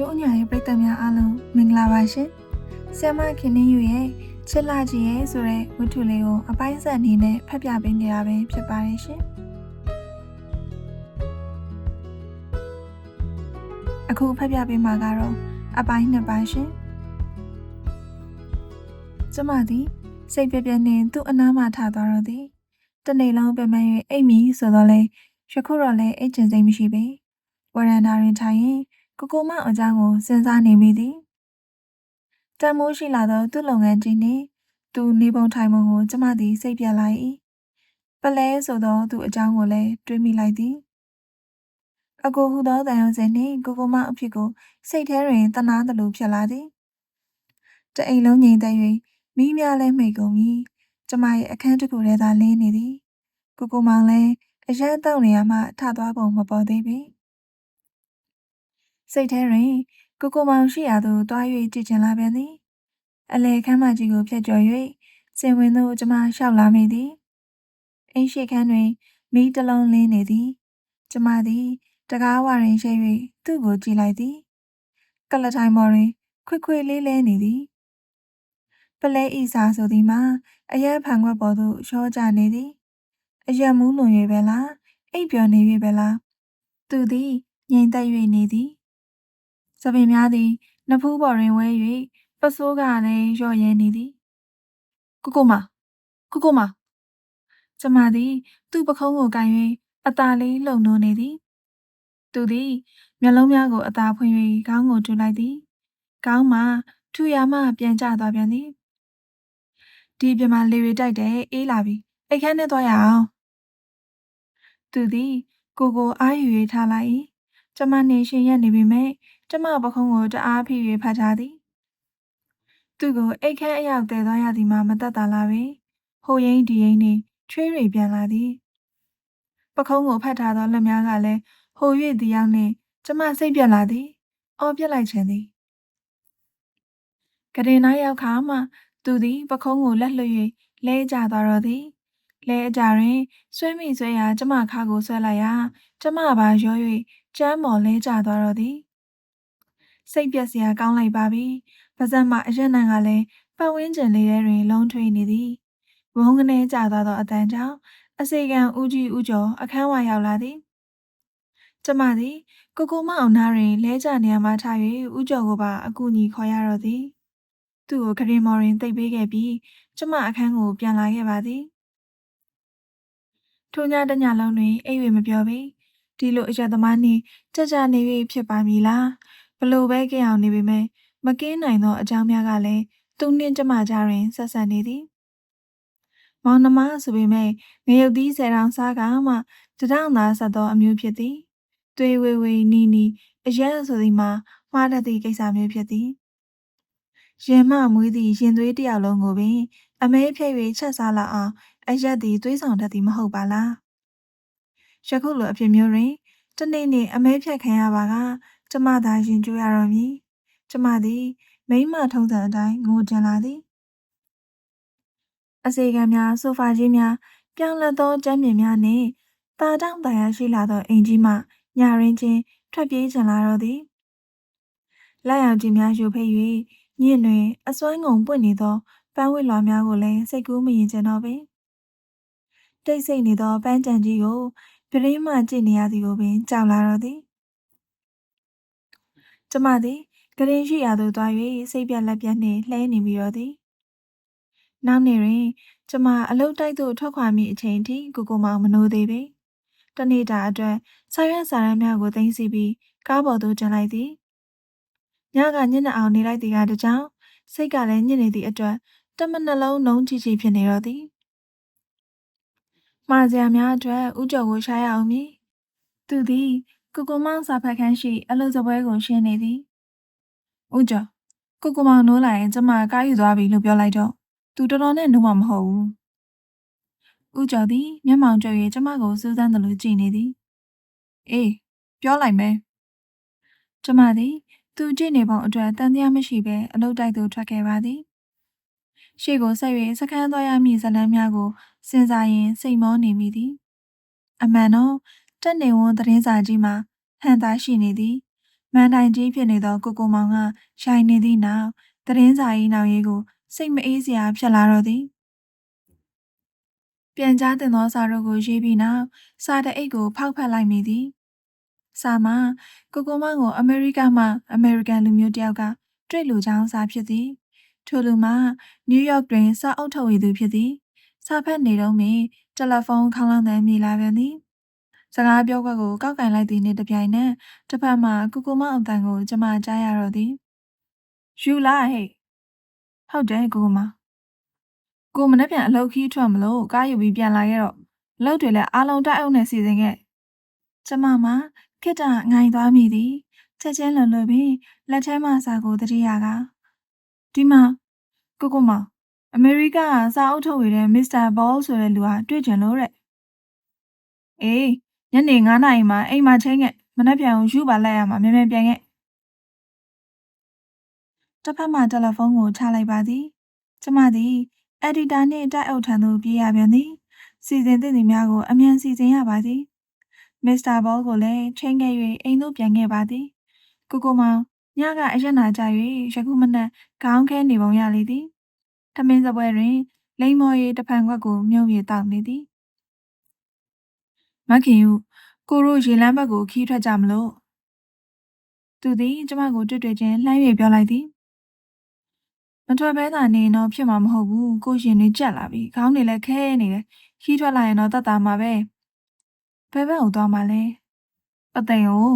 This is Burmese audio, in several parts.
တို့အညာရဲ့ပရိသတ်များအားလုံးမင်္ဂလာပါရှင်။ဆ iam မခင်နှင်းယူရဲ့ချစ်လာကြီးရဲ့ဆိုတဲ့ဝတ္ထုလေးကိုအပိုင်းဆက်အနေနဲ့ဖတ်ပြပေးနေတာပဲဖြစ်ပါတယ်ရှင်။အခုဖတ်ပြပေးမှာကတော့အပိုင်းနှစ်ပိုင်းရှင်။ကျမသည်စိတ်ပြပြနှင့်သူ့အနားမှထသွားတော့သည်။တနေ့လုံးပြန်မှန်၍အိတ်မီဆိုတော့လေယခုတော့လည်းအိတ်ချင်စိတ်မရှိပေ။ဝရန်တာတွင်ထိုင်ရင် ကိုကိုမအကြောင်းကိုစဉ်းစားနေမိသည်တန်မိုးရှိလာသောသူ့လုပ်ငန်းကြီးနှင့်သူနေပုံထိုင်ပုံကိုကျမသည်စိတ်ပြက်လိုက်၏ပလဲဆိုသောသူအကြောင်းကိုလည်းတွေးမိလိုက်သည်အကိုဟူသောတန်ရုံစင်နှင့်ကိုကိုမအဖြစ်ကိုစိတ်ထဲတွင်တနာသလိုဖြစ်လာသည်တအိမ်လုံးငြိမ်သက်၍မိများလည်းမိတ်ကုန်ပြီကျမရဲ့အခန်းတစ်ခုထဲသာလင်းနေသည်ကိုကိုမောင်လည်းအရက်တောက်နေရမှထသွားပုံမပေါ်သေးပေ စိတ်ထဲတွင်ကိုကိုမောင်ရှိရာသို့တွား၍ကြည့်ချင်လာပြန်သည်အလေခမ်းမကြီးကိုဖျက်ကျော်၍စင်ဝင်သို့ကျမလျှောက်လာမိသည်အိမ်ရှိခန်းတွင်မိတလုံးလင်းနေသည်ကျမသည်တကားဝရင်ရှိ၍သူ့ကိုကြည့်လိုက်သည်ကလထိုင်ပေါ်တွင် ခွေခွေလေးလဲနေသည်ပလဲဤစာဆိုသည်မှာအရက်ဖန်ခွက်ပေါ်သို့ရှောကြနေသည်အရက်မူးလွန်၍ပဲလားအိပ်ပျော်နေ၍ပဲလားသူသည်ငြိမ်သက်၍နေသည်။ စပင်များသည်နဖူးပေါ်တွင်ဝဲ၍ပစိုးကလည်းလျော့ရဲနေသည်။ကိုကိုမကိုကိုမကျမသည်သူ့ပခုံးကိုကန်၍အသာလေးလှုပ်နိုးနေသည်။သူသည်မျက်လုံးများကိုအသာဖွင့်၍ခေါင်းကိုတူလိုက်သည်။ခေါင်းမှာထူရမှပြန်ကျသွားပြန်သည်။ဒီပြမလေရီတိုက်တယ်အေးလာပြီ။အိတ်ခမ်းနဲ့သွားရအောင်။သူသည်ကိုကိုအားယူ၍ထားလိုက်၏။ကျမနေရှင်ရက်နေပြီမဲ့ ကျမပခုံးကိုတအားဖိ၍ဖတ်ထားသည်သူ့ကိုအိတ်ခမ်းအရောက်တည်သွားရသည်မှာမသက်သာလာပေဟိုရင်ဒီရင်နှင့်ချွေးရိပြန်လာသည်ပခုံးကိုဖတ်ထားသောလက်များကလည်းဟို၍ဒီရောက်နှင့်ကျမစိတ်ပြက်လာသည်အော်ပြက်လိုက်ခြင်းသည်ကရင်နာရောက်ခါမှသူသည်ပခုံးကိုလက်လွှတ်၍လဲကျသွားတော့သည်လဲအကြတွင်ဆွဲမိဆွဲရာကျမခါကိုဆွဲလိုက်ရာကျမပါရော၍ကျမ်းမော်လဲကျသွားတော့သည် စိတ်ပြက်စရာကောင်းလိုက်ပါပြီ။ပါဇက်မှအရက်နံကလည်းပတ်ဝန်းကျင်လေးထဲတွင်လုံးထွေးနေသည်။ဝုန်းကနေကျသွားသောအတန်ကြောင့်အစေခံဦးကြီးဦးကျော်အခန်းဝရောက်လာသည်။ကျမသည်ကိုကိုမအောင်နားတွင်လဲကျနေရမှထား၍ဦးကျော်ကိုပါအကူအညီခေါ်ရတော့သည်။သူ့ကိုခရင်မော်ရင်တိတ်ပေးခဲ့ပြီးကျမအခန်းကိုပြန်လာခဲ့ပါသည်။ထိုညတညလုံးတွင်အိပ်၍မပြောပေ။ဒီလိုအရက်သမားနှင့်ကြကြနေပြီဖြစ်ပါမည်လား။ ဘလို့ပဲကြင်အောင်နေပေမဲ့မကင်းနိုင်သောအကြောင်းများကလည်းသူနှင့်ကျမကြားတွင်ဆက်ဆက်နေသည်။မောင်နှမဆိုပေမဲ့ငရုတ်သီးဆယ်တောင်စားကမှတထောင်သာဆက်သောအမျိုးဖြစ်သည်။သွေးဝေဝေနီနီအရက်ဆိုသည်မှာမှားတတ်သည့်ကိစ္စမျိုးဖြစ်သည်။ရင်မမွေးသည့်ရင်သွေးတစ်ယောက်လုံးကိုပင် အမဲဖြဲ့၍ချက်စားလာအောင်အရက်သည်သွေးဆောင်တတ်သည်မဟုတ်ပါလား။ယခုလိုအဖြစ်မျိုးတွင်တနေ့နေ့အမဲဖြတ်ခံရပါက ကျမသာရင်ကျိုးရတော့မည်ကျမသည်မိမထုံးစံအတိုင်းငိုကြလာသည်အစေခံများဆိုဖာကြီးများပြောင်းလဲသောကျမ်းမြင်များနှင့်တာတောင့်တရာရှိလာသောအိမ်ကြီးမှညရင်းချင်းထွက်ပြေးကြလာတော့သည်လက်ရောင်ကြီးများယူဖိတ်၍ညင်တွင် အစွမ်းငုံပွင့်နေသောပန်းဝစ်လွာများကိုလည်းစိတ်ကူးမရင်ကျင်တော့ပေတိတ်ဆိတ်နေသောပန်းကြံကြီးကိုပြင်းမှကြည့်နေရသည်ကိုပင်ကြောက်လာတော့သည် ကျမသည်ကရင်ရှိရာသို့သွား၍စိတ်ပြက်လက်ပြက်နှင့်လှဲနေပြီးတော့သည်နောက်နေ့တွင် ကျမအလုတ်တိုက်သို့ထွက်ခွာမိအချိန်ထိကိုကိုမောင်မနိုးသေးပေတနေ့တာအတွက်ဆာရဆာရမ်းများကိုသိမ်းစီပြီးကားပေါ်သို့ကျန်လိုက်သည်ညကညနေအောင်နေလိုက်သည်ကတကြောင်စိတ်ကလည်းညစ်နေသည့်အတွက်တမနှလုံးလုံးချီချီဖြစ်နေတော့သည်မှားစရာများအတွက်ဥကြော်ကိုရှားရအောင်မည်သူသည် ကိုကိုမောင်စာဖတ်ခန်းရှိအလုပ်စပွဲကိုရှင်းနေသည်။ဦးကျော်ကိုကိုမောင်နိုးလာရင်ကျမကားယူသွားပြီလို့ပြောလိုက်တော့သူတော်တော်နဲ့နိုးမှာမဟုတ်ဘူး။ဦးကျော်သည်မျက်မှောင်ကျ၍ကျမကိုစူးစမ်းသလိုကြည့်နေသည်။အေးပြောလိုက်မယ်။ကျမသည်သူကြည့်နေပုံအတွက်တန်တရားမရှိဘဲအလုပ်တိုက်သို့ထွက်ခဲ့ပါသည်။ရှေ့ကိုဆက်၍စကန်းသွားရမည့်ဇလန်းများကိုစဉ်းစားရင်စိတ်မောနေမိသည်။အမှန်တော့ တက်နေဝန်းသတင်းစာကြီးမှာဟန်သားရှိနေသည်မန်တိုင်ကြီးဖြစ်နေသောကိုကိုမောင်ကရှိုင်နေသည့်နောက်သတင်းစာ၏နောက်ရေးကိုစိတ်မအေးစရာဖြစ်လာတော့သည်ပြန်ကြားတင်သောစာတို့ကိုရေးပြီးနောက်စာတအိတ်ကိုဖောက်ဖက်လိုက်မိသည်စာမှာကိုကိုမောင်ကိုအမေရိကမှအမေရိကန်လူမျိုးတစ်ယောက်ကတွေ့လူကြောင်းစာဖြစ်သည်ထိုလူမှာနယူးယောက်တွင်စာအုပ်ထုတ်ဝေသူဖြစ်သည်စာဖတ်နေတော့မင်းတယ်လီဖုန်းခေါင်းလောင်းတန်းမြည်လာပြန်သည် စကားပြောခွက်ကိုကောက်ကင်လိုက်သည်နှင့်တပြိုင်နက်တစ်ဖက်မှကိုကိုမောင်အတန်ကိုကျမကြားရတော့သည်ယူလာဟဲ့ဟုတ်တယ်ကိုကိုမောင်ကိုမနေ့ပြန်အလုပ်ခီးထွက်မလို့ကားယူပြီးပြန်လာခဲ့တော့အလုပ်တွေလည်းအားလုံးတိုက်အုပ်နဲ့စီစဉ်ခဲ့ကျမမှာခိတ္တငိုင်သွားမိသည်ချက်ချင်းလွန်လွန်ပြီးလက်ထဲမှစာကိုတတိယကဒီမှာကိုကိုမောင်အမေရိကကစာအုပ်ထုတ်ဝေတဲ့မစ္စတာဘောလ်ဆိုတဲ့လူဟာတွေ့ကြလို့တဲ့အေး ညနေ9နာရီမှာအိမ်မှာချင်းခဲ့မနေ့ပြန်ကိုယူပါလိုက်ရမှာမြန်မြန်ပြန်ခဲ့တစ်ဖက်မှတယ်လီဖုန်းကိုချလိုက်ပါသည်ကျမသည်အက်ဒီတာနှင့်တိုက်အုပ်ထံသို့ပြေးရပြန်သည်စီစဉ်သင့်သည်များကိုအမြန်စီစဉ်ရပါသည်မစ္စတာဘောလ်ကိုလည်းချင်းခဲ့၍အိမ်သို့ပြန်ခဲ့ပါသည်ကိုကိုမောင်ညကအရက်နာကြ၍ယခုမနက်ခေါင်းခဲနေပုံရလေသည်ထမင်းစပွဲတွင်လိမ္မော်ရည်တဖန်ခွက်ကိုမြုပ်ရည်တောက်နေသည် မခင်ယူကိုရိုရေလမ်းဘက်ကိုခီးထွက်ကြမလို့သူသည်ကျမကိုတွေ့တွေ့ချင်းလှမ်း၍ပြောလိုက်သည်မထွက်ဘဲသာနေရင်တော့ဖြစ်မှာမဟုတ်ဘူးကိုရှင်တွေကြက်လာပြီခေါင်းတွေလည်းခဲနေတယ်ခီးထွက်လာရင်တော့တတ်တာမှာပဲဘယ်ဘက်ကိုသွားမှာလဲအသိန်ကို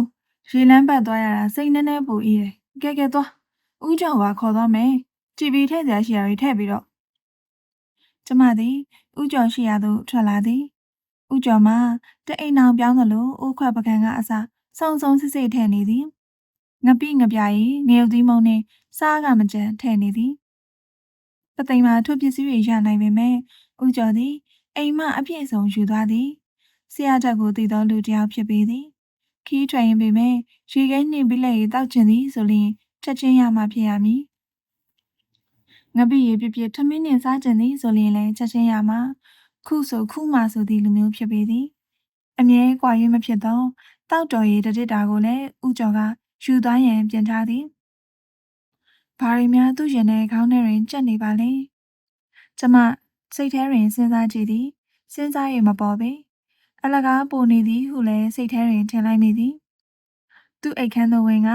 ရေလမ်းဘက်သွားရတာစိတ်နှဲနှဲပူဤတယ်ကဲကဲသွားဦးကျော်ပါခေါ်သွားမယ်ကြည်ပြီးထည့်စရာရှိရတွေထည့်ပြီးတော့ကျမသည်ဥကျော်ရှိရာသို့ထွက်လာသည် ဥကျော်မှာတအိမ်အောင်ပြောင်းသလိုအိုးခွက်ပကံကအစားစုံစုံစစ်စစ်ထည့်နေသည်ငပိငပြာရီငရုတ်သီးမုံနှင့်စားကမကြမ်းထည့်နေသည်ပသိမ်မှာထိုပစ္စည်းတွေရနိုင်ပေမဲ့ဥကျော်သည်အိမ်မအပြည့်စုံယူသွားသည်ဆရာတက်ကိုတည်သောလူတစ်ယောက်ဖြစ်ပေသည်ခီးထွက်ရင်ပေမဲ့ရေခဲနှင့်ပြီးလက်ရည်တောက်ကျင်သည်ဆိုရင်ချက်ချင်းရမှဖြစ်ရမည်ငပိရေပြပြထမင်းနှင့်စားကျင်သည်ဆိုရင်လည်းချက်ချင်းရမှာ ခုဆိုခုမှဆိုသည့်လူမျိုးဖြစ်ပေသည်အမြဲကွာရွေးမဖြစ်သောတောက်တော်ရည်တတစ်တာကိုလည်းဥကျော်ကယူသွားရန်ပြင်ထားသည်ဘာရီများသူ့ရင်ထဲခေါင်းထဲတွင်ကြက်နေပါလဲကျမစိတ်ထဲတွင်စဉ်းစားကြည့်သည်စဉ်းစားရမပေါ်ပေအလကားပိုနေသည်ဟုလည်းစိတ်ထဲတွင်ထင်လိုက်မိသည်သူ့အိတ်ခမ်းသို့ဝင်က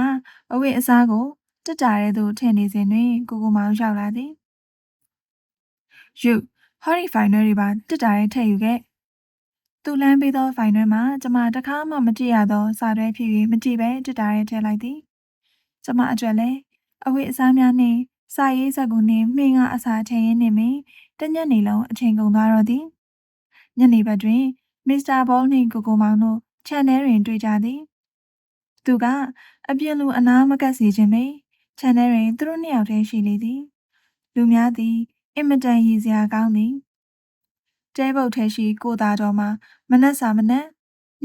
အဝိအစားကိုတက်တာရဲသို့ထည့်နေစဉ်တွင်ကိုကိုမောင်ရောက်လာသည်ယူ ဟော်ရီဖိုင်နယ်တွေပါတက်တာရဲထည့်ယူခဲ့သူလမ်းပေးသောဖိုင်တွဲမှာကျမတခါမှမကြည့်ရသောစာတွဲဖြစ်၍မကြည့်ပဲတက်တာရဲထည့်လိုက်သည်ကျမအတွက်လည်းအဝိအစားများနှင့်စာရေးစက်ကူနှင့်မှင်ကအစာထည့်ရင်းနှင့်ပင်တညက်နေလုံးအချိန်ကုန်သွားတော့သည်ညနေဘက်တွင်မစ္စတာဘောနှင့်ကိုကိုမောင်တို့ခြံထဲတွင်တွေ့ကြသည်သူကအပြင်းလူအနာမကက်စေခြင်းပဲခြံထဲတွင်သူတို့နှစ်ယောက်တည်းရှိလေသည် လူများသည်အ င်မတန်ရည်စရာကောင်းသည်တဲပုတ်ထဲရှိကိုသားတော်မှာမနှက်စာမနှက်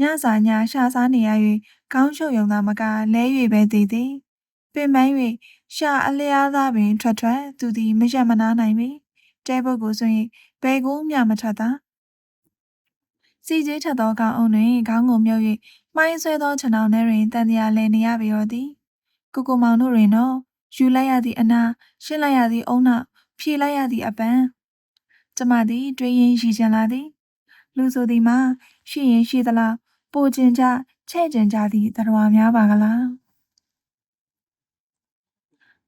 ညစာညရှာစားနေရ၍ခေါင်းရှုပ်ယုံသာမကလဲ၍ပဲသေးသည်ပင်ပန်း၍ရှာအလျားသားပင်ထွက်ထွက်သူသည်မရမနာနိုင်ပေတဲပုတ်ကိုဆိုရင်ဘယ်ကိုမျှမထွက်သာစီကြီးထက်သောကောင်းအောင်တွင်ခေါင်းကိုမြုပ်၍မှိုင်းဆွဲသောခြံတော်ထဲတွင်တန်တရားလဲနေရပေတော့သည်ကိုကိုမောင်တို့တွင်တော့ယူလိုက်ရသည့်အနာရှင်းလိုက်ရသည့်အုံနောက် ဖြေလိုက်ရသည့်အပန်းကျမသည် တွေးရင်ရည်ချင်လာသည်လူဆိုသည်မှာရှိရင်ရှိသလားပိုကျင်ကြချဲ့ကျင်ကြသည့်တတော်များပါကလား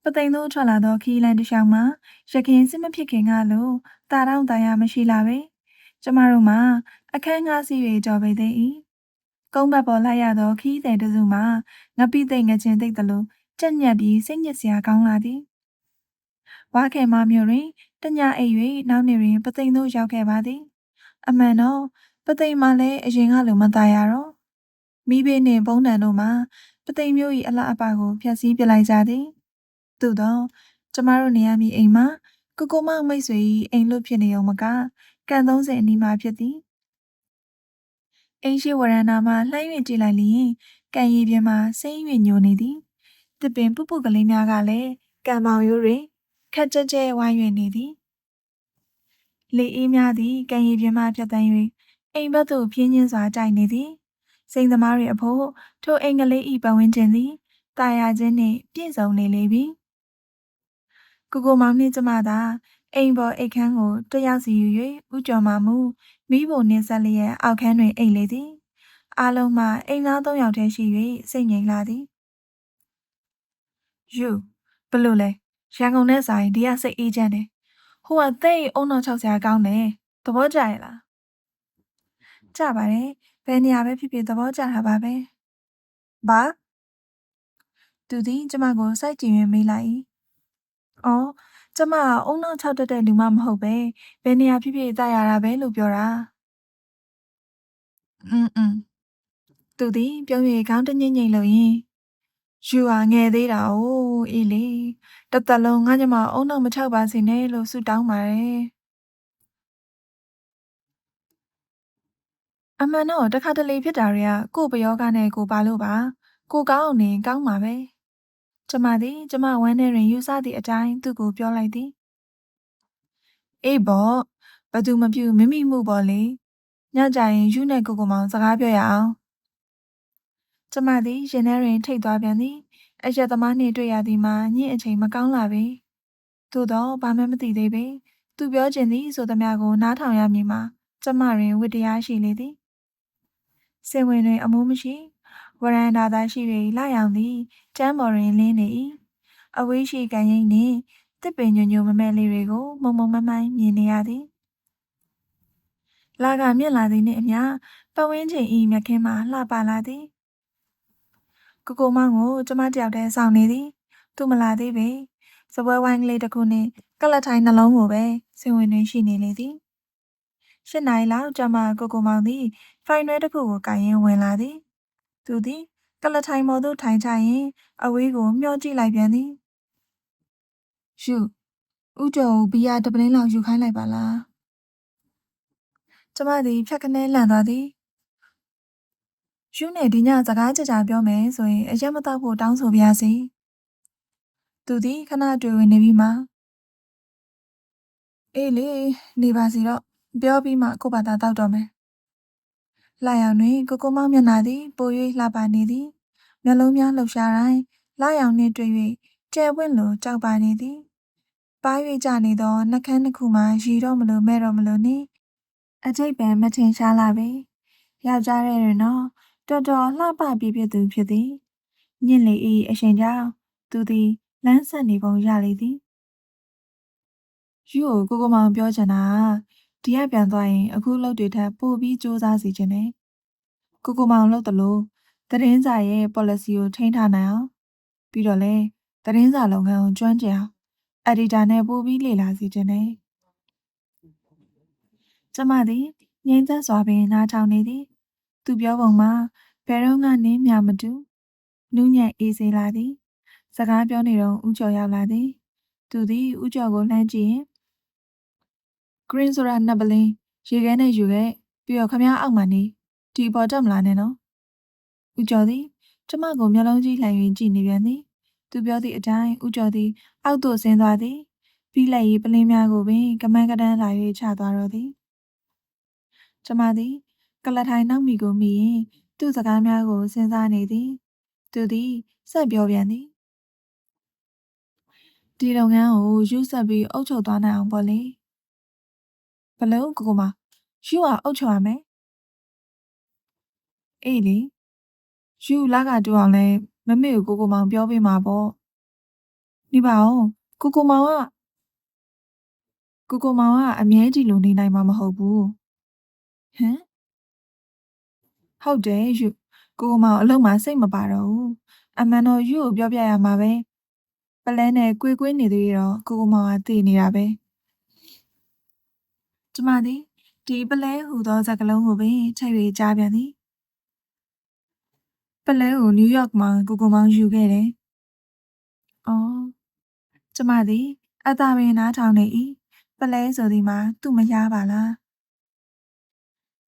ပသိမ်တို့ထွက်လာသောခီးလန်တစ်လျှောက်မှာရခင်စစ်မဖြစ်ခင်ကလို့တာတောင့်တာရမရှိလာပဲကျမတို့မှာအခန်းငှားစီ၍ကြော်ပေသေး၏ကုန်းဘက်ပေါ်လိုက်ရသောခီးတဲ့တစုမှာငပိသိမ့်ငချင်းသိမ့်သလိုကြက်ညက်ပြီးစိတ်ညစ်စရာကောင်းလာသည် ဝါခေမမျိုးတွင်တညအိပ်၍နောက်နေ့တွင်ပသိမ်တို့ရောက်ခဲ့ပါသည်အမှန်တော့ပသိမ်မှလည်းအရင်ကလိုမသားရတော့မိဘေးနှင့်ဘုံတန်တို့မှာပသိမ်မျိုး၏အလှအပကိုဖျက်ဆီးပစ်လိုက်ကြသည်သို့သောကျမတို့နေရမည်အိမ်မှာကိုကိုမောင်မိတ်ဆွေ၏အိမ်လွတ်ဖြစ်နေုံမကကန်30အနီးမှာဖြစ်သည်အိမ်ရှိဝရဏမှာလှမ်း၍ကြည့်လိုက်လျင်ကန်ရီပြင်မှာစိမ့်၍ညိုနေသည်တပင်ပုပုကလေးများကလည်းကံမောင်ရိုးတွင် ခက်ကြဲကြဲဝိုင်း၍နေသည်လေအေးများသည်ကန်ရီပြင်မှဖြတ်တန်း၍အိမ်ဘက်သို့ပြင်းချင်းစွာကြိုက်နေသည်စိန်သမားတွေအဖို့ထိုအိမ်ကလေးဤပတ်ဝန်းကျင်သည်တာယာခြင်းနှင့်ပြည့်စုံနေလေပြီကိုကိုမောင်နှင့်ကျမသာအိမ်ပေါ်အိတ်ခမ်းကိုတက်ရောက်စီယူ၍ဥကျော်မှမူမိဖို့နှင်းဆက်လျက်အောက်ခန်းတွင်အိတ်လေသည်အားလုံးမှအိမ်သားသုံးယောက်တည်းရှိ၍စိတ်ငြိမ်လာသည်ယူဘလို့လဲ ရန်ကုန်နဲ့ဆိုင်ဒီကစိတ်အေးချမ်းတယ်ဟိုကသိအုံနောက်၆ဆရာကောင်းတယ်သဘောကျရဲ့လားကြပါတယ်ဘယ်နေရာပဲဖြစ်ဖြစ်သဘောကျတာပါပဲဘာသူသည်ကျမကိုစိုက်ကြည့်ရင်မေးလိုက်၏အော်ကျမကအုံနောက်၆တက်တဲ့လူမမဟုတ်ပဲဘယ်နေရာဖြစ်ဖြစ်တာရတာပဲလို့ပြောတာอืมอืมသူသည်ပြုံး၍ခေါင်းတညိမ့်ညိမ့်လို့ရင် ယူဟာငယ်သေးတာ哦အေးလေတသက်လုံးငါညမအုံနောက်မချောက်ပါစေနဲ့လို့ဆုတောင်းပါတယ်အမှန်တော့တခါတလေဖြစ်တာတွေကကို့ပယောဂနဲ့ကိုပါလို့ပါကိုကောင်းအောင်နေကောင်းပါပဲကျမသည်ကျမဝမ်းထဲတွင်ယူဆသည့်အတိုင်းသူ့ကိုပြောလိုက်သည်အေးပေါ့ဘသူမပြူမိမိမှုပေါ့လေညကြရင်ယူနဲ့ကိုကိုမောင်စကားပြောရအောင် ကျမသည်ရင်ထဲတွင် ထိတ်သွားပြန်သည်အရက်သမားနှင့်တွေ့ရသည်မှာညင့်အချိန်မကောင်းလာပေသို့တော့ဘာမှမသိသေးပေသူပြောချင်သည်ဆိုသမျှကိုနားထောင်ရမည်မှာကျမတွင်ဝတ္တရားရှိလေသည်စင်ဝင်တွင်အမိုးမရှိဝရန်ဒါသာရှိ၍လာရောင်သည်ကျမ်းပေါ်တွင်လင်းနေ၏အဝေးရှိကန်ရင်နှင့်တစ်ပင်ညွညွမမဲလေးတွေကို မုံမုံမမိုင်းမြင်နေရသည်လာကမြင့်လာသည်နှင့်အမျှပတ်ဝန်းကျင်ဤမြက်ခင်းမှလှပလာသည် ကိုကိုမောင်ကိုကျမတယောက်တည်းစောင့်နေသည်သူမလာသေးပေစပွဲဝိုင်းကလေးတစ်ခုနှင့်ကလတ်ထိုင်းနှလုံးကိုပဲစင်ဝင်တွင်ရှိနေလေသည်ရှစ်နိုင်လောက်ကျမကိုကိုမောင်သည်ဖိုင်ရွဲတစ်ခုကိုကင်ရင်ဝင်လာသည် သူသည်ကလထိုင်မော်သို့ထိုင်ချရင်အဝေးကိုမျှောကြည့်လိုက်ပြန်သည်ရှုဥကျော်ကိုဘီယာတပလင်းလောက်ယူခိုင်းလိုက်ပါလားကျမသည်ဖြတ်ကနေလန့်သွားသည် ရှုနဲ့ဒီညစကားကြကြပြောမယ်ဆိုရင်အရက်မတော့ဖို့တောင်းဆိုပါရစေသူသည်ခဏတွေ့ဝင်နေပြီးမှအေးလေနေပါစီတော့ပြောပြီးမှကို့ဘာသာတောက်တော့မယ်လာရောင်တွင်ကိုကိုမောင်မျက်နှာသည်ပို၍လှပနေသည်မျက်လုံးများလှုပ်ရှားတိုင်းလာရောင်နှင့်တွေ့၍ကျဲဝင့်လိုကြောက်ပါနေသည်ပါ၍ကြနေသောနှကန်းတစ်ခုမှရီတော့မလို့မဲ့တော့မလို့နှင့်အကျိတ်ပံမထင်ရှားလာပေယောက်ျားရဲ့တွင်တော့ တော်တော်လှပပြည့်ပြည့်သူဖြစ်သည်ညင့်လေ၏အရှင်ကြောင့်သူသည်လမ်းဆက်နေပုံရလေသည်ယူကိုကိုမောင်ပြောချင်တာဒီကပြန်သွားရင်အခုလုပ်တွေထက်ပိုပြီးစူးစမ်းစီခြင်းနဲ့ကိုကိုမောင်လုပ်တယ်လို့သတင်းစာရဲ့ policy ကိုထိန်းထားနိုင်အောင်ပြီးတော့လဲသတင်းစာလုပ်ငန်းကိုကျွမ်းကျင်အောင် editor နဲ့ပို့ပြီးလေ့လာစီခြင်းနဲ့ကျမသည်ငြိမ်သက်စွာပင်နားထောင်နေသည် သူပြောပုံမှာဘယ်တော့မှနင်းမြမတူနူးညံ့အေးစေလာသည်စကားပြောနေတော့ဥကျော်ရောက်လာသည်သူသည်ဥကျော်ကိုလှမ်းကြည့်ရင် green ဆိုတာနှစ်ပလင်းရေခဲနဲ့ယူခဲ့ပြီးတော့ခမားအောက်မှာနေဒီပေါ်တက်မလာနဲ့နော်ဦးကျော်သည်ကျမကိုမျက်လုံးကြီးလှန်၍ကြည့်နေပြန်သည်သူပြောသည့်အတိုင်းဦးကျော်သည် အောက်သို့ဆင်းသွားသည်ပြီးလိုက်၍ပလင်းများကိုပင်ကမန်းကတန်းလာ၍ချသွားတော့သည်ကျမသည် ကလထိုင်နောက်မိကိုမိရင်သူ့စကားများကိုစဉ်းစားနေသည်သူသည်ဆက်ပြောပြန်သည်ဒီလုပ်ငန်းကိုယူဆက်ပြီးအုပ်ချုပ်သွားနိုင်အောင်ပေါ့လေဘလို့ကိုကိုမယူအောင်အုပ်ချုပ်ရမယ်အေးလေယူလာကတူအောင်လဲမမေကိုကိုကိုမောင်ပြောပေးမှာပေါ့နေပါဦးကိုကိုမောင်ကကိုကိုမောင်ကအမြဲတည်လို့နေနိုင်မှာမဟုတ်ဘူးဟမ် ဟုတ်တယ်ယူကိုကိုမောင်အလုံးမစိတ်မပါတော့ဘူးအမှန်တော့ယူကိုပြောပြရမှာပဲပလဲနဲ့ကွေကွေးနေသေးတော့ကိုကိုမောင်ကတည်နေတာပဲကျမသည်ဒီပလဲဟူသောစကားလုံးကိုပင်ချိန်၍ကြားပြန်သည်ပလဲကိုနယူးယောက်မှာကိုကိုမောင်ယူခဲ့တယ်။အော်ကျမသည်အသာပင်နားထောင်နေ၏ပလဲဆိုသည်မှာသူ့မရပါလား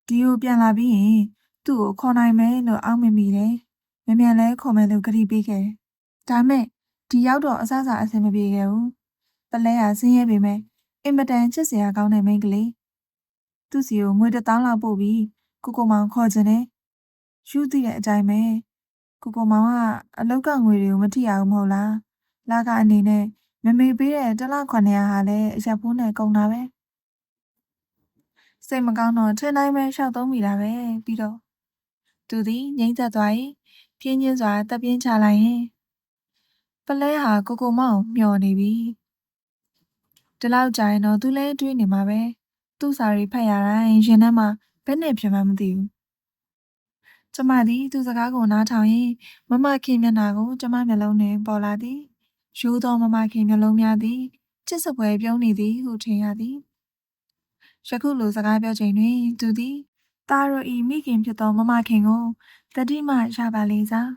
ဒီကိုပြန်လာပြီးရင် သူ့ကိုခေါ်နိုင်မယ်လို့အောက်မမိတယ်။မမြန်လဲခေါ်မယ်လို့ကတိပေးခဲ့တယ်။ဒါမဲ့ဒီရောက်တော့အဆအဆအဆင်မပြေခဲ့ဘူး။ပလဲဟာဆင်းရဲပေမဲ့အင်မတန်ချစ်စရာကောင်းတဲ့မိန်းကလေး။သူ့စီကိုငွေတစ်သောင်းလောက်ပို့ပြီးကိုကိုမောင်ခေါ်ခြင်းနဲ့ယူသိတဲ့အတိုင်းပဲကိုကိုမောင်ကအလောက်ကငွေတွေကိုမထိရဘူးမဟုတ်လားလာကအနေနဲ့မမေပေးတဲ့တစ်လ900ဟာလည်းအရက်ဖိုးနဲ့ကုန်တာပဲစိတ်မကောင်းတော့ထင်တိုင်းပဲရှောက်သုံးမိတာပဲပြီးတော့ သူသည်ငိမ့်သက်သွားရင်ပြင်းချင်းစွာတပ်ပြင်းချလိုက်ရင်ပလဲဟာကိုကိုမောင်မျောနေပြီဒီလောက်ကြာရင်တော့သူလည်းတွေးနေမှာပဲသူ့စာရီဖတ်ရတိုင်းရင်ထဲမှာဘယ်နဲ့ဖြစ်မှမသိဘူးကျမသည်သူစကားကိုနားထောင်ရင်မမခင်မျက်နှာကိုကျမမျက်လုံးတွင်ပေါ်လာသည်ရိုးသောမမခင်မျက်လုံးများသည်ချစ်စပွဲပြုံးနေသည်ဟုထင်ရသည်ယခုလိုစကားပြောချိန်တွင် သူသည် တာရိုဤမိခင်ဖြစ်သောမမခင်ကိုတတိမှရပါလေစား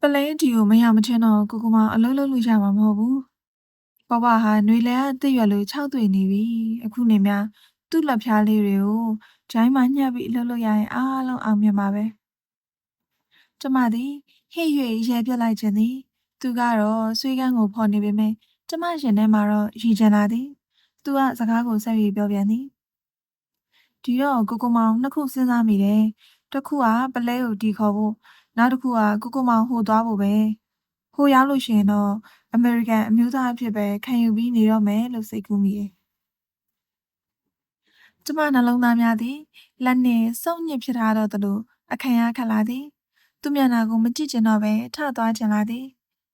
ပလဲဒီကိုမရမချင်းတော့ကိုကိုမအလုံးလုံးလို့ရမှာမဟုတ်ဘူးဘဘဟာຫນွေလဲအသိရွယ်လို့၆တွေ့နေပြီအခုနေများသူ့လက်ဖျားလေးတွေကိုဂျိုင်းမှညှပ်ပြီးလှုပ်လို့ရရင်အားလုံးအောင်မြင်ပါပဲကျမသည်ဟိ၍ရဲပြက်လိုက်ခြင်းသည်သူကတော့ဆွေးကန်းကိုဖော်နေပေမဲ့ကျမရှင်ထဲမှာတော့ရည်ချင်လာသည်သူကစကားကိုဆက်၍ပြောပြန်သည် ဒီတော့ကိုကိုမောင်နှစ်ခုစဉ်းစားမိတယ်တစ်ခုကပလဲကိုတီခေါ်ဖို့နောက်တစ်ခုကကိုကိုမောင်ဟိုသွားဖို့ပဲဟိုရောက်လို့ရှိရင်တော့အမေရိကန်အမျိုးသားအဖြစ်ပဲခံယူပြီးနေတော့မယ်လို့စိတ်ကူးမိတယ်ကျမနှလုံးသားများသည်လက်နှင့်စုံညစ်ဖြစ်ထားတော့သလိုအခံရခက်လာသည် သူမျက်နှာကိုမကြည့်ချင်တော့ပဲထသွားချင်လာသည်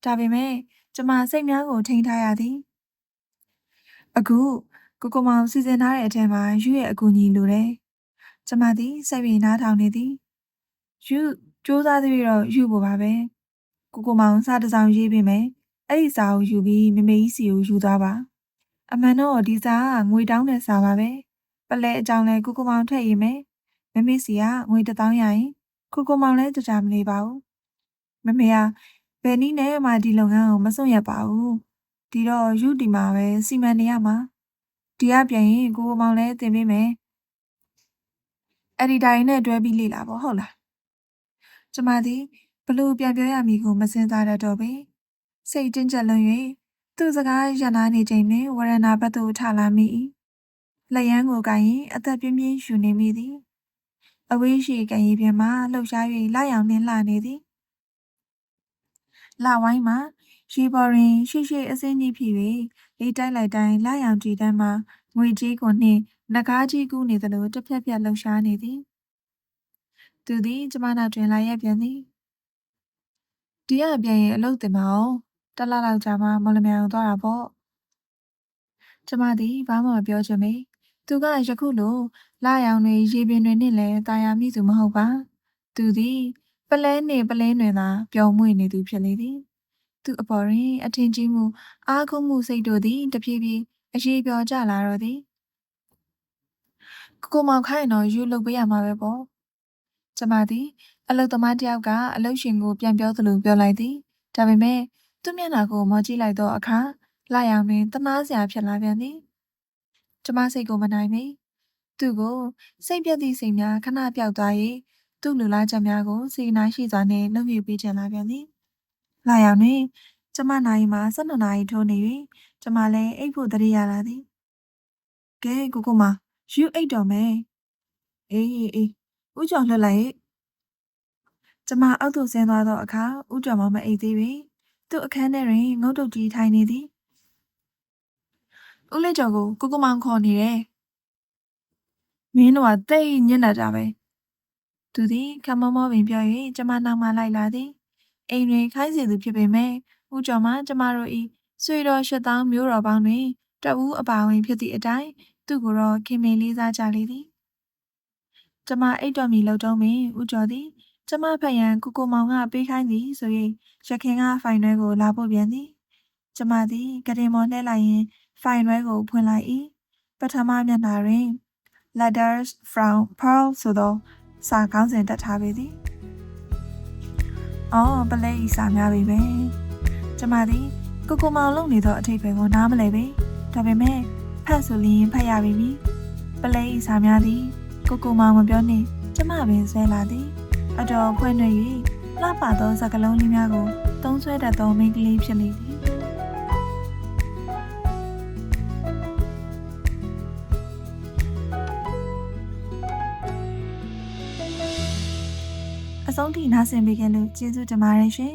ဒါပေမဲ့ကျမစိတ်များကိုထိန်းထားရသည် အခု ကိုကိုမောင်စီစဉ်ထားတဲ့အထက်မှာယူရဲ့အကူအညီလိုတယ်ကျမသည်စိတ်ပြေနားထောင်နေသည်ယူစူးစမ်းသေးတော့ယူဖို့ပါပဲကိုကိုမောင်စာတစ်စောင်ရေးပေးမယ်အဲ့ဒီစာကိုယူပြီးမမေကြီးစီကိုယူသွားပါအမှန်တော့ဒီစာကငွေတောင်းတဲ့စာပါပဲပလဲအကြောင်းလဲကိုကိုမောင်ထည့်ရေးမယ်မမေစီကငွေတစ်သောင်းရရင်ကိုကိုမောင်လည်းကြကြမနေပါဘူးမမေကဘယ်နည်းနဲ့မှဒီလုပ်ငန်းကိုမစွန့်ရပါဘူးဒီတော့ယူဒီမှာပဲစီမံနေရမှာ ဒီကပြန်ရင်ကိုကိုမောင်လည်းတင်ပေးမယ်အဲ့ဒီတိုင်းနဲ့တွဲပြီးလေ့လာပေါ့ဟုတ်လားကျမသည်ဘလို့ပြန်ပြောရမည်ကိုမစင်စားတတ်တော့ပေစိတ်တင်းကျပ်လွန်၍သူ့စကားရနာနေချိန်တွင်ဝရဏဘတ်သို့ထလာမိ၏လက်ရန်ကိုကိုင်ရင်အသက်ပြင်းပြင်းယူနေမိသည်အဝေးရှိကန်ရီပြင်မှလှုပ်ရှား၍လာရောင်နှင်းလှနေသည်လဝိုင်းမှာရေပေါ်တွင်ရှိရှိအစင်းကြီးဖြစ်၍ လေးတိုက်လိုက်တိုင်းလာရောင်ကြည်တန်းမှာငွေကြီးကိုနှင့်နဂါးကြီးကူးနေသလိုတစ်ဖြက်ဖြက်လှုပ်ရှားနေသည်သူသည်ကျမနောက်တွင်လာရက်ပြန်သည်ဒီကပြန်ရင်အလုပ်တင်မအောင်တလလောက်ကြာမှမလမြောင်သွားတာပေါ့ကျမသည်ဘာမှမပြောချင်မေသူကယခုလိုလာရောင်တွေရေပင်တွေနဲ့လည်းတာယာမိသူမဟုတ်ပါ သူသည်ပလဲနှင့်ပလင်းတွင်သာပျော်မွေ့နေသူဖြစ်လေသည် သူအပေါ်တွင် အထင်ကြီးမှုအားကိုးမှုစိတ်တို့သည်တဖြည်းဖြည်းအရေးပြောကြလာတော့သည်ကိုကိုမောင်ခိုင်းတော့ယူလုပ်ပေးရမှာပဲပေါ့ကျမသည် အလုတ်သမားတယောက်ကအလုတ်ရှင်ကိုပြန်ပြောသလိုပြောလိုက်သည်ဒါပေမဲ့သူ့မျက်နှာကိုမော်ကြည့်လိုက်တော့အခါလာရောင်တွင်တနာစရာဖြစ်လာပြန်သည်ကျမစိတ်ကိုမနိုင်မိသူ့ကိုစိတ်ပြက်သည့်စိတ်များခဏပြောက်သွား၍သူ့လူလားချက်များကိုစေနာရှိစွာနှင့်လှုပ်ယူပေးချင်လာပြန်သည် လာရောင်တွင်ကျမနိုင်မှာ၁၂နာရီထိုးနေ၍ကျမလည်းအိတ်ဖို့တရေရလာသည်ကဲကိုကိုမယူအိတ်တော်မယ်အေးအေးအေးဦးကျော်လှုပ်လိုက်ကျမအောက်သို့ဆင်းသွားသောအခါဦးကျော်မမအိတ်သေးပေသူ့အခန်းထဲတွင်ငုတ်တုတ်ကြီးထိုင်နေသည်ဦးလေးကျော်ကိုကိုကိုမောင်ခေါ်နေတယ်မင်းတို့ကတိတ်ညံ့နေတာပဲသူသည်ခမမောပင်ပြော၍ကျမနောက်မှလိုက်လာသည် အိမ်တွင်ခိုင်းစီသူဖြစ်ပေမဲ့ဦးကျော်မှကျမတို့၏ဆွေတော်ရှစ်တောင်းမျိုးတော်ပေါင်းတွင်တအူးအပါဝင်ဖြစ်သည့်အတိုင်းသူ့ကိုတော့ခင်မင်လေးစားကြလေသည်ကျမအိတ်တော်မီလှုပ်တုံးပင်ဦးကျော်သည်ကျမဖက်ရန်ကိုကိုမောင်ကပေးခိုင်းသည်ဆို၍ရခင်ကဖိုင်နှဲကိုလာဖို့ပြန်သည်ကျမသည်ကတင်မော်လှဲလိုက်ရင်ဖိုင်နှဲကိုဖွင့်လိုက်၏ပထမမျက်နှာတွင် letters from pearl ဆိုသောစာကောင်းစဉ်တက်ထားပေသည် အော်ပလဲဤစာများပြီပဲကျမသည်ကိုကိုမောင်လုံနေသောအထိပ်ပဲကိုနားမလဲပေဒါပေမဲ့ဖတ်ဆိုလျင်ဖတ်ရပြီပလဲဤစာများသည်ကိုကိုမောင်မပြောနှင့်ကျမပင်ဆွဲလာသည်အတော်ဖွင့်နှွှဲ၍လှပသောစကလုံးလေးများကိုသုံးဆွဲတတ်သောမိန်းကလေးဖြစ်နေသည် အဆုံးထိနားဆင်ပေးခဲ့လို့ကျေးဇူးတင်ပါတယ်ရှင်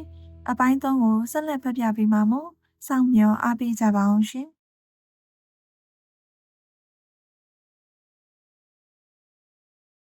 အပိုင်း၃ကိုဆက်လက်ဖတ်ပြပေးမှာမို့စောင့်မျှော်အားပေးကြပါအောင်ရှင်